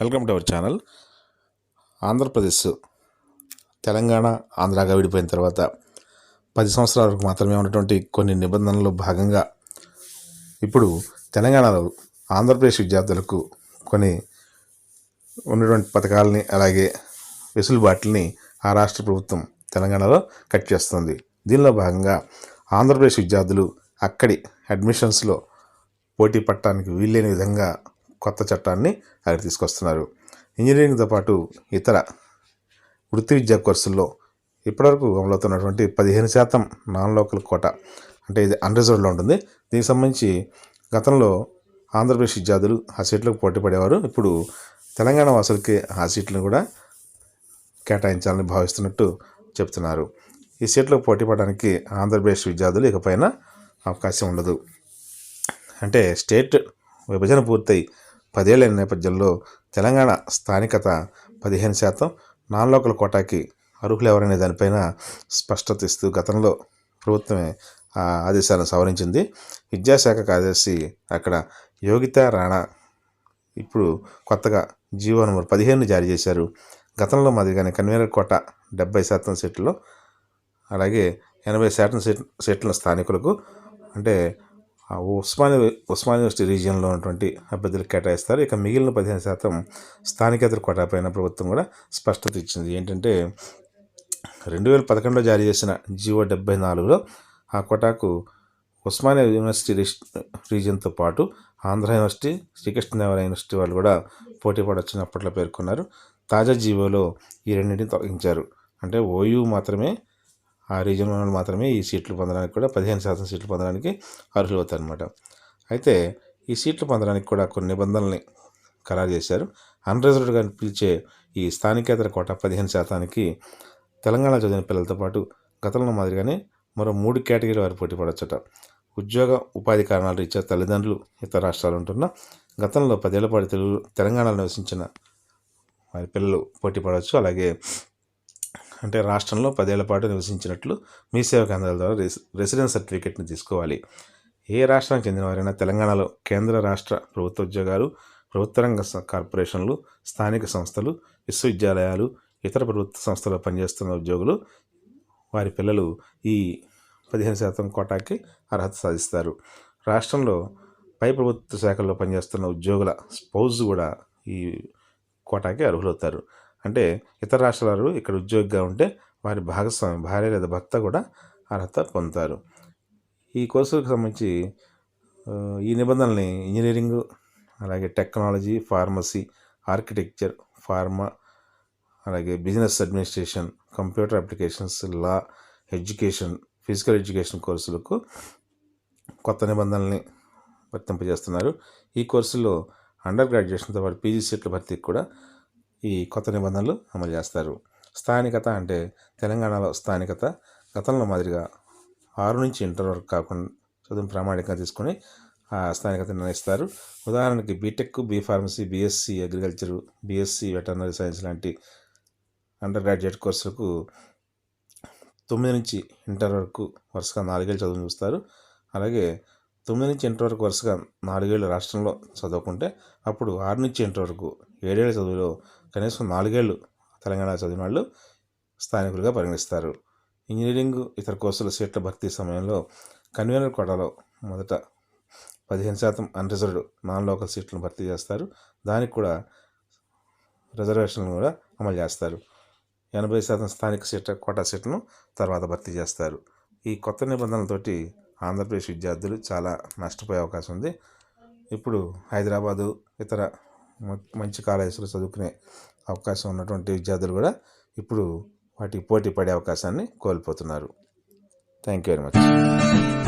Welcome to our channel. Andhra Pradesh Telangana ఆంధ్రాగా విడిపోయిన తర్వాత పది సంవత్సరాల వరకు మాత్రమే ఉన్నటువంటి కొన్ని నిబంధనల్లో భాగంగా ఇప్పుడు తెలంగాణలో ఆంధ్రప్రదేశ్ విద్యార్థులకు కొన్ని ఉన్నటువంటి పథకాలని అలాగే వెసులుబాట్లని ఆ రాష్ట్ర ప్రభుత్వం తెలంగాణలో కట్ చేస్తుంది. దీనిలో భాగంగా ఆంధ్రప్రదేశ్ విద్యార్థులు అక్కడి అడ్మిషన్స్లో పోటీ పట్టడానికి వీల్లేని విధంగా కొత్త చట్టాన్ని అక్కడ తీసుకొస్తున్నారు. ఇంజనీరింగ్తో పాటు ఇతర వృత్తి విద్యా కోర్సుల్లో ఇప్పటివరకు అమలవుతున్నటువంటి పదిహేను శాతం నాన్ లోకల్ కోట అంటే ఇది అన్రిజర్వ్డ్లో ఉంటుంది. దీనికి సంబంధించి గతంలో ఆంధ్రప్రదేశ్ విద్యార్థులు ఆ సీట్లకు పోటీ పడేవారు. ఇప్పుడు తెలంగాణ వాసులకి ఆ సీట్లను కూడా కేటాయించాలని భావిస్తున్నట్టు చెప్తున్నారు. ఈ సీట్లకు పోటీ పడడానికి ఆంధ్రప్రదేశ్ విద్యార్థులు ఇకపైన అవకాశం ఉండదు. అంటే స్టేట్ విభజన పూర్తయి పదేళ్ళ నేపథ్యంలో తెలంగాణ స్థానికత పదిహేను శాతం నాన్ లోకల్ కోటాకి అర్హులు ఎవరనే దానిపైన స్పష్టత ఇస్తూ గతంలో ప్రభుత్వమే ఆ ఆదేశాలను సవరించింది. విద్యాశాఖ కార్యదర్శి అక్కడ యోగిత రాణా ఇప్పుడు కొత్తగా జీవో నెంబర్ పదిహేను జారీ చేశారు. గతంలో మాదిరిగానే కన్వీనర్ కోట డెబ్బై శాతం సీట్లలో అలాగే ఎనభై శాతం సీట్ సీట్ల స్థానికులకు అంటే ఉస్మానియా ఉస్మానియా యూనివర్సిటీ రీజియన్లో ఉన్నటువంటి అభ్యర్థులకు కేటాయిస్తారు. ఇక మిగిలిన పదిహేను శాతం స్థానికేతర కోటా పైన ప్రభుత్వం కూడా స్పష్టత ఇచ్చింది. ఏంటంటే రెండు వేల పదకొండులో జారీ చేసిన జియో డెబ్బై నాలుగులో ఆ కోటాకు ఉస్మానియా యూనివర్సిటీ రీజియన్తో పాటు ఆంధ్ర యూనివర్సిటీ శ్రీకృష్ణదేవరాయ యూనివర్సిటీ వాళ్ళు కూడా పోటీ పడొచ్చని అప్పట్లో పేర్కొన్నారు. తాజా జీవోలో ఈ రెండింటిని తొలగించారు. అంటే ఓయూ మాత్రమే ఆ రీజన్ వాళ్ళు మాత్రమే ఈ సీట్లు పొందడానికి కూడా పదిహేను శాతం సీట్లు పొందడానికి అర్హులు అవుతారనమాట అయితే ఈ సీట్లు పొందడానికి కూడా కొన్ని నిబంధనల్ని ఖరారు చేశారు. అన్రిజర్వ్డ్గా పిలిచే ఈ స్థానికేతర కోట పదిహేను శాతానికి తెలంగాణ చదివిన పిల్లలతో పాటు గతంలో మాదిరిగానే మరో మూడు కేటగిరీ వారు పోటీ పడొచ్చట. ఉద్యోగ ఉపాధి కారణాలు రీత్యా తల్లిదండ్రులు ఇతర రాష్ట్రాలు ఉంటున్న గతంలో పదేళ్ళ పాటు తెలుగు తెలంగాణలో నివసించిన వారి పిల్లలు పోటీ పడవచ్చు అలాగే అంటే రాష్ట్రంలో పదేళ్ళ పాటు నివసించినట్లు మీ సేవ కేంద్రాల ద్వారా రెసి రెసిడెన్స్ సర్టిఫికేట్ని తీసుకోవాలి. ఏ రాష్ట్రానికి చెందినవారైనా తెలంగాణలో కేంద్ర రాష్ట్ర ప్రభుత్వ ఉద్యోగాలు ప్రభుత్వ రంగ కార్పొరేషన్లు స్థానిక సంస్థలు విశ్వవిద్యాలయాలు ఇతర ప్రభుత్వ సంస్థలు పనిచేస్తున్న ఉద్యోగులు వారి పిల్లలు ఈ పదిహేను శాతం కోటాకి అర్హత సాధిస్తారు. రాష్ట్రంలో పై ప్రభుత్వ శాఖల్లో పనిచేస్తున్న ఉద్యోగుల స్పౌజ్ కూడా ఈ కోటాకి అర్హులవుతారు. అంటే ఇతర రాష్ట్రాలు ఇక్కడ ఉద్యోగిగా ఉంటే వారి భాగస్వామి భార్య లేదా భర్త కూడా అర్హత పొందుతారు. ఈ కోర్సులకు సంబంధించి ఈ నిబంధనల్ని ఇంజనీరింగ్ అలాగే టెక్నాలజీ ఫార్మసీ ఆర్కిటెక్చర్ ఫార్మా అలాగే business administration computer applications law education physical education కోర్సులకు కొత్త నిబంధనల్ని వర్తింపజేస్తున్నారు. ఈ కోర్సులో అండర్ గ్రాడ్యుయేషన్తో పాటు పీజీ సీట్ల భర్తీకి కూడా ఈ కొత్త నిబంధనలు అమలు చేస్తారు. స్థానికత అంటే తెలంగాణలో స్థానికత గతంలో మాదిరిగా ఆరు నుంచి ఇంటర్ వరకు కాకుండా చదువు ప్రామాణికంగా తీసుకొని ఆ స్థానికత నిర్ణయిస్తారు. ఉదాహరణకి B tech B pharmacy B Sc agriculture B Sc veterinary science లాంటి అండర్ గ్రాడ్యుయేట్ కోర్సులకు తొమ్మిది నుంచి ఇంటర్ వరకు వరుసగా నాలుగేళ్ళు చదువు చూస్తారు. అలాగే తొమ్మిది నుంచి ఇంటర్ వరకు వరుసగా నాలుగేళ్ళు రాష్ట్రంలో చదువుకుంటే అప్పుడు ఆరు నుంచి ఇంటర్ వరకు ఏడేళ్ళ చదువులో కనీసం నాలుగేళ్ళు తెలంగాణ చదివిన వాళ్ళు స్థానికులుగా పరిగణిస్తారు. ఇంజనీరింగ్ ఇతర కోర్సుల సీట్ల భర్తీ సమయంలో కన్వీనర్ కోటాలో మొదట పదిహేను శాతం అన్రిజర్వ్డ్ నాన్ లోకల్ సీట్లను భర్తీ చేస్తారు. దానికి కూడా రిజర్వేషన్లు కూడా అమలు చేస్తారు. ఎనభై శాతం స్థానిక సీట్ల కోటా సీట్లను తర్వాత భర్తీ చేస్తారు. ఈ కొత్త నిబంధనలతోటి ఆంధ్రప్రదేశ్ విద్యార్థులు చాలా నష్టపోయే అవకాశం ఉంది. ఇప్పుడు హైదరాబాదు ఇతర మంచి కాలేజీలో చదువుకునే అవకాశం ఉన్నటువంటి విద్యార్థులు కూడా ఇప్పుడు వాటికి పోటీ పడే అవకాశాన్ని కోల్పోతున్నారు. Thank you very much